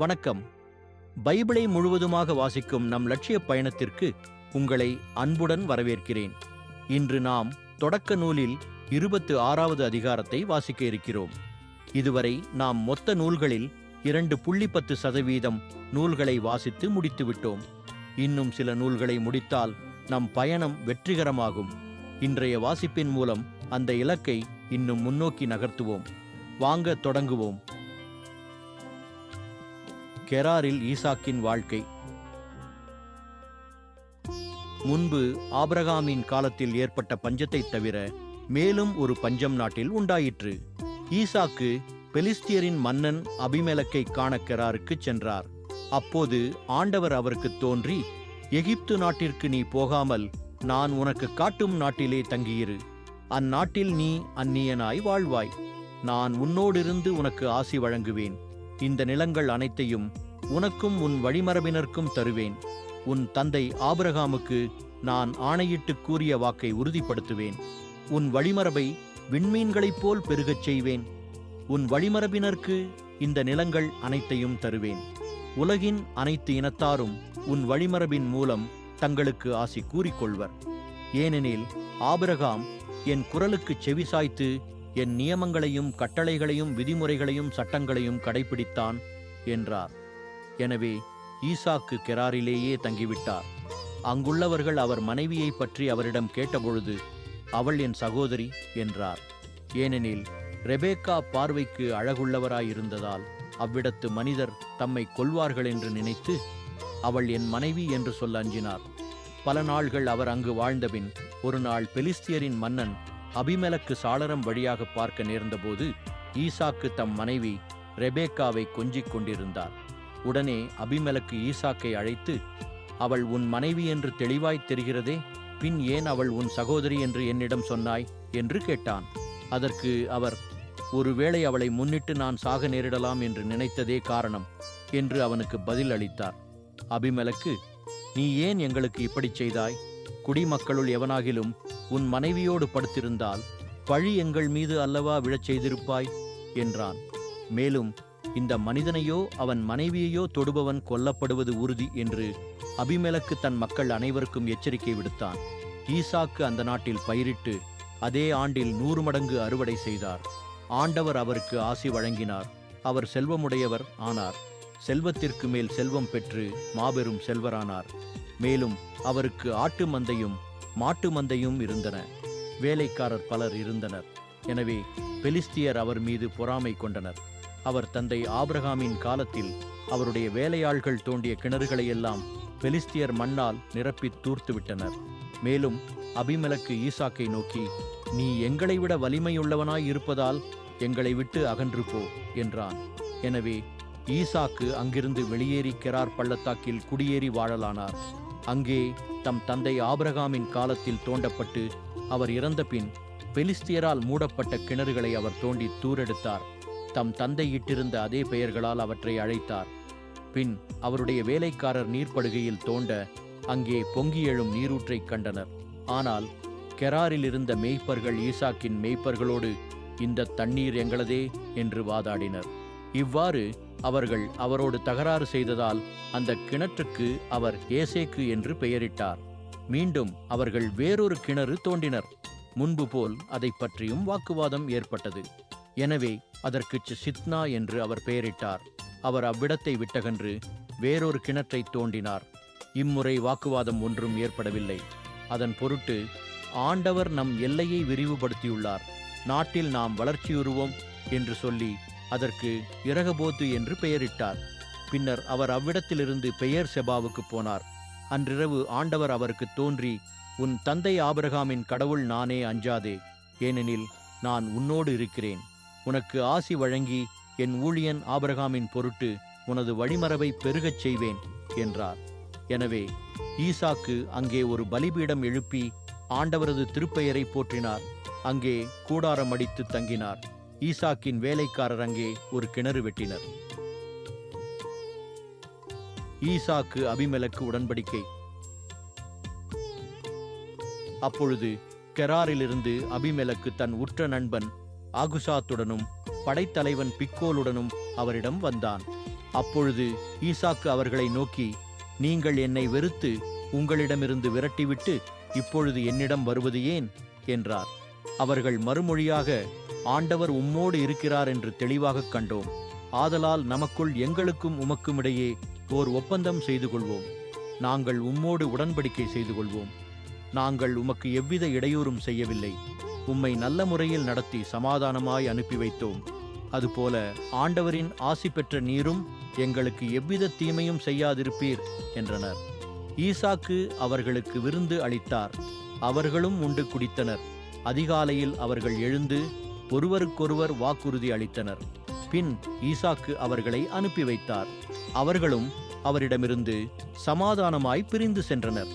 வணக்கம். பைபிளை முழுவதுமாக வாசிக்கும் நம் லட்சிய பயணத்திற்கு உங்களை அன்புடன் வரவேற்கிறேன். இன்று நாம் தொடக்க நூலில் இருபத்து ஆறாவது அதிகாரத்தை வாசிக்க இருக்கிறோம். இதுவரை நாம் மொத்த நூல்களில் இரண்டு புள்ளி பத்து சதவீதம் நூல்களை வாசித்து முடித்துவிட்டோம் இன்னும் சில நூல்களை முடித்தால் நம் பயணம் வெற்றிகரமாகும். இன்றைய வாசிப்பின் மூலம் அந்த இலக்கை இன்னும் முன்னோக்கி நகர்த்துவோம். வாங்க தொடங்குவோம். கெராரில் ஈசாக்கின் வாழ்க்கை. முன்பு ஆபிரகாமின் காலத்தில் ஏற்பட்ட பஞ்சத்தைத் தவிர மேலும் ஒரு பஞ்சம் நாட்டில் உண்டாயிற்று. ஈசாக்கு பெலிஸ்தியரின் மன்னன் அபிமேலக்கை காண கெராருக்கு சென்றார். அப்போது ஆண்டவர் அவருக்கு தோன்றி எகிப்து நாட்டிற்கு நீ போகாமல் நான் உனக்கு காட்டும் நாட்டிலே தங்கியிரு. அந்நாட்டில் நீ அந்நியனாய் வாழ்வாய். நான் உன்னோடிருந்து உனக்கு ஆசி வழங்குவேன். இந்த நிலங்கள் அனைத்தையும் உனக்கும் உன் வழிமரபினருக்கும் தருவேன். உன் தந்தை ஆபிரகாமுக்கு நான் ஆணையிட்டு கூறிய வாக்கை உறுதிப்படுத்துவேன். உன் வழிமரபை விண்மீன்களைப் போல் பெருகச் செய்வேன். உன் வழிமரபினருக்கு இந்த நிலங்கள் அனைத்தையும் தருவேன். உலகின் அனைத்து இனத்தாரும் உன் வழிமரபின் மூலம் தங்களுக்கு ஆசி கூறிக்கொள்வர். ஏனெனில் ஆபிரகாம் என் குரலுக்கு செவிசாய்த்து என் நியமங்களையும் கட்டளைகளையும் விதிமுறைகளையும் சட்டங்களையும் கடைபிடித்தான் என்றார். எனவே ஈசாக்கு கெராரிலேயே தங்கிவிட்டார். அங்குள்ளவர்கள் அவர் மனைவியைப் பற்றி அவரிடம் கேட்டபொழுது அவள் என் சகோதரி என்றார். ஏனெனில் ரெபேக்கா பார்வைக்கு அழகுள்ளவராயிருந்ததால் அவ்விடத்து மனிதர் தம்மை கொல்வார்கள் என்று நினைத்து அவள் என் மனைவி என்று சொல்ல அஞ்சினார். பல நாள்கள் அவர் அங்கு வாழ்ந்தபின் ஒரு நாள் பெலிஸ்தியரின் மன்னன் அபிமலக்கு சாளரம் வழியாக பார்க்க நேர்ந்தபோது ஈசாக்கு தம் மனைவி ரெபேக்காவை கொஞ்சிக் கொண்டிருந்தார். உடனே அபிமலக்கு ஈசாக்கை அழைத்து அவள் உன் மனைவி என்று தெளிவாய்த் தெரிகிறதே பின் ஏன் அவள் உன் சகோதரி என்று என்னிடம் சொன்னாய்? என்று கேட்டான். அதற்கு அவர் ஒருவேளை அவளை முன்னிட்டு நான் சாக நேரிடலாம் என்று நினைத்ததே காரணம் என்று அவனுக்கு பதில் அளித்தார். அபிமலக்கு நீ ஏன் எங்களுக்கு இப்படிச் செய்தாய்? குடிமக்களுள் எவனாகிலும் உன் மனைவியோடு படுத்திருந்தால் பழி எங்கள் மீது அல்லவா விழச் செய்திருப்பாய்? என்றான். மேலும் இந்த மனிதனையோ அவன் மனைவியையோ தொடுபவன் கொல்லப்படுவது உறுதி என்று அபிமெலக்கு தன் மக்கள் அனைவருக்கும் எச்சரிக்கை விடுத்தான். ஈசாக்கு அந்த நாட்டில் பயிரிட்டு அதே ஆண்டில் நூறு மடங்கு அறுவடை செய்தார். ஆண்டவர் அவருக்கு ஆசி வழங்கினார். அவர் செல்வமுடையவர் ஆனார். செல்வத்திற்கு மேல் செல்வம் பெற்று மாபெரும் செல்வரானார். மேலும் அவருக்கு ஆட்டு மந்தையும் மாட்டு மந்தையும் இருந்தன. வேலைக்காரர் பலர் இருந்தனர். எனவே பெலிஸ்தியர் அவர் மீது பொறாமை கொண்டனர். அவர் தந்தை ஆப்ரஹாமின் காலத்தில் அவருடைய வேலையாள்கள் தோண்டிய கிணறுகளை எல்லாம் பெலிஸ்தியர் மண்ணால் நிரப்பித் தூர்த்து விட்டனர் மேலும் அபிமலக்கு ஈசாக்கை நோக்கி நீ எங்களை விட வலிமையுள்ளவனாய் இருப்பதால் எங்களை விட்டு அகன்று போ என்றான். எனவே ஈசாக்கு அங்கிருந்து வெளியேறி கெரார் பள்ளத்தாக்கில் குடியேறி வாழலானார். அங்கே தம் தந்தை ஆபிரகாமின் காலத்தில் தோண்டப்பட்டு அவர் இறந்த பின் பெலிஸ்தியரால் மூடப்பட்ட கிணறுகளை அவர் தோண்டி தூரெடுத்தார். தம் தந்தை இட்டிருந்த அதே பெயர்களால் அவற்றை அழைத்தார். பின் அவருடைய வேலைக்காரர் நீர்ப்படுகையில் தோண்ட அங்கே பொங்கி எழும் நீரூற்றைக் கண்டனர். ஆனால் கெராரில் இருந்த மேய்ப்பர்கள் ஈசாக்கின் மேய்ப்பர்களோடு இந்த தண்ணீர் எங்களதே என்று வாதாடினர். இவ்வாறு அவர்கள் அவரோடு தகராறு செய்ததால் அந்த கிணற்றுக்கு அவர் ஏசேக்கு என்று பெயரிட்டார். மீண்டும் அவர்கள் வேறொரு கிணறு தோண்டினர். முன்பு போல் அதைப் பற்றியும் வாக்குவாதம் ஏற்பட்டது. எனவே அதற்கு சித்னா என்று அவர் பெயரிட்டார். அவர் அவ்விடத்தை விட்டகன்று வேறொரு கிணற்றை தோண்டினார். இம்முறை வாக்குவாதம் ஒன்றும் ஏற்படவில்லை. அதன் பொருட்டு ஆண்டவர் நம் எல்லையை விரிவுபடுத்தியுள்ளார். நாட்டில் நாம் வளர்ச்சியுறுவோம் என்று சொல்லி அதற்கு இரகபோத்து என்று பெயரிட்டார். பின்னர் அவர் அவ்விடத்திலிருந்து பெயர் செபாவுக்கு போனார். அன்றிரவு ஆண்டவர் அவருக்கு தோன்றி உன் தந்தை ஆபிரகாமின் கடவுள் நானே அஞ்சாதே. ஏனெனில் நான் உன்னோடு இருக்கிறேன். உனக்கு ஆசி வழங்கி என் ஊழியன் ஆபிரகாமின் பொருட்டு உனது வழிமரபை பெருகச் செய்வேன் என்றார். எனவே ஈசாக்கு அங்கே ஒரு பலிபீடம் எழுப்பி ஆண்டவரது திருப்பெயரை போற்றினார். அங்கே கூடாரம் அடித்து தங்கினார். ஈசாக்கின் வேலைக்காரர் அங்கே ஒரு கிணறு வெட்டினர். ஈசாக்கு அபிமலக்கு உடன்படிக்கை. அப்பொழுது கெராரிலிருந்து அபிமெலக்கு தன் உற்ற நண்பன் ஆகுசாத்துடனும் படைத்தலைவன் பிக்கோலுடனும் அவரிடம் வந்தான். அப்பொழுது ஈசாக்கு அவர்களை நோக்கி நீங்கள் என்னை வெறுத்து உங்களிடமிருந்து விரட்டிவிட்டு இப்பொழுது என்னிடம் வருவது ஏன்? என்றார். அவர்கள் மறுமொழியாக ஆண்டவர் உம்மோடு இருக்கிறார் என்று தெளிவாகக் கண்டோம். ஆதலால் நமக்குள் எங்களுக்கும் உமக்கும் இடையே ஓர் ஒப்பந்தம் செய்து கொள்வோம். நாங்கள் உம்மோடு உடன்படிக்கை செய்து கொள்வோம். நாங்கள் உமக்கு எவ்வித இடையூறும் செய்யவில்லை. உம்மை நல்ல முறையில் நடத்தி சமாதானமாய் அனுப்பி வைத்தோம். அதுபோல ஆண்டவரின் ஆசி பெற்ற நீரும் எங்களுக்கு எவ்வித தீமையும் செய்யாதிருப்பீர் என்றனர். ஈசாக்கு அவர்களுக்கு விருந்து அளித்தார். அவர்களும் உண்டு குடித்தனர். அதிகாலையில் அவர்கள் எழுந்து ஒருவருக்கொருவர் வாக்குறுதி அளித்தனர். பின் ஈசாக்கு அவர்களை அனுப்பி வைத்தார். அவர்களும் அவரிடமிருந்து சமாதானமாய் பிரிந்து சென்றனர்.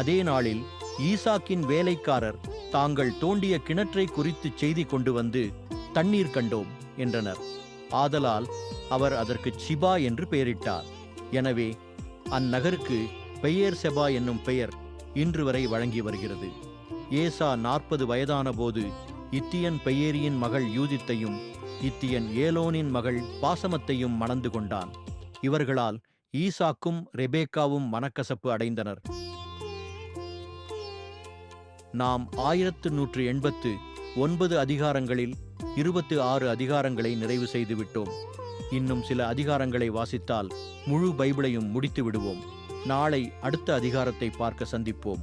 அதே நாளில் ஈசாக்கின் வேலைக்காரர் தாங்கள் தோண்டிய கிணற்றை குறித்து செய்தி கொண்டு வந்து தண்ணீர் கண்டோம் என்றனர். ஆதலால் அவர் அதற்கு சிபா என்று பெயரிட்டார். எனவே அந்நகருக்கு பெயர் செபா என்னும் பெயர் இன்று வரை வழங்கி வருகிறது. ஏசா நாற்பது வயதான போது இத்தியன் பெயேரியின் மகள் யூதித்தையும் இத்தியன் ஏலோனின் மகள் பாசமத்தையும் மணந்து கொண்டான். இவர்களால் ஈசாக்கும் ரெபேக்காவும் மனக்கசப்பு அடைந்தனர். நாம் ஆயிரத்து நூற்று எண்பத்து ஒன்பது அதிகாரங்களில் இருபத்து ஆறு அதிகாரங்களை நிறைவு செய்துவிட்டோம். இன்னும் சில அதிகாரங்களை வாசித்தால் முழு பைபிளையும் முடித்து விடுவோம் நாளை அடுத்த அதிகாரத்தை பார்க்க சந்திப்போம்.